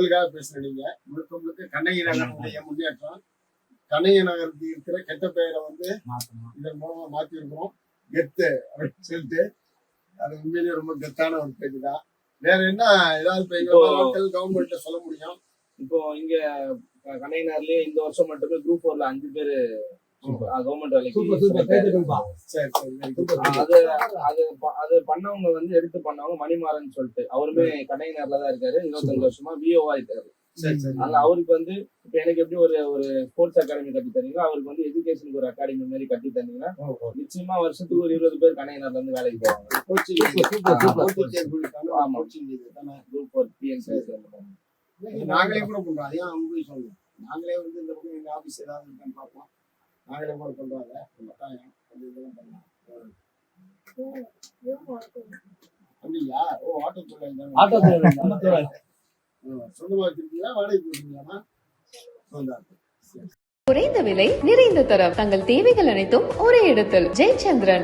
உங்களுக்காக பேசுறேன் நீங்க. முழுக்க முழுக்க கண்ணகி நகருடைய முன்னேற்றம். கண்ணகி நகருக்கு இருக்கிற கெட்ட பெயரை வந்து இதன் மூலமா மாத்தி இருக்கிறோம் கெத்து அப்படின்னு சொல்லிட்டு அது உண்மையிலேயே ரொம்ப கெத்தான ஒரு பேஜ் தான் வேற என்ன ஏதாவது மக்கள் கவர்மெண்ட்ல சொல்ல முடியும்? இப்போ இங்க கண்ணையினார்லயே இந்த வருஷம் மட்டுமே குரூப் ஃபோர்ல அஞ்சு பேரு கவர்மெண்ட் வேலைக்கு அது அது பண்ணவங்க வந்து எடுத்து பண்ணவங்க மணிமாறன் சொல்லிட்டு. அவருமே கண்ணையினார்ல தான் இருக்காரு. இருபத்தஞ்சு வருஷமா விஓவா இருக்காரு. சரி சரி. அதனால அவருக்கு வந்து இப்ப எனக்கு எப்படி ஒரு ஒரு ஸ்போர்ட்ஸ் அகாடமி கட்டி தரீங்களோ அவருக்கு வந்து எஜுகேஷனுக்கு ஒரு அகாடமி மாதிரி கட்டி தந்தீங்கன்னா. நிச்சயமா வருஷத்துக்கு ஒரு இருபது பேர் கண்ணையினார்ல இருந்து வேலைக்கு போவாங்க. Coaching super super. சூப்பர் போட்டித் தேர்வுகளுக்கான ஆமா. கோச்சிங் இது தானே? குரூப் பிஎன்சி நாங்களே கூட பண்றோம். அதையும் அவங்க போய் சொல்லணும். நாங்களே வந்து இந்த பக்கம் எங்க ஆபீஸ் ஏதாவது நாங்களே கூட அதை கட்டாயம் அந்த இதெல்லாம் பண்ணலாம் அப்படிங்களா ஓ ஆட்டோ தொழில் ஆட்டோ தொழில் நம்ம தொழில் சொந்தமா வச்சிருக்கீங்களா வாடகை சரி. குறைந்த விலை நிறைந்த தரம். தங்கள் தேவைகள் அனைத்தும் ஒரே இடத்தில். ஜெயச்சந்திரன்.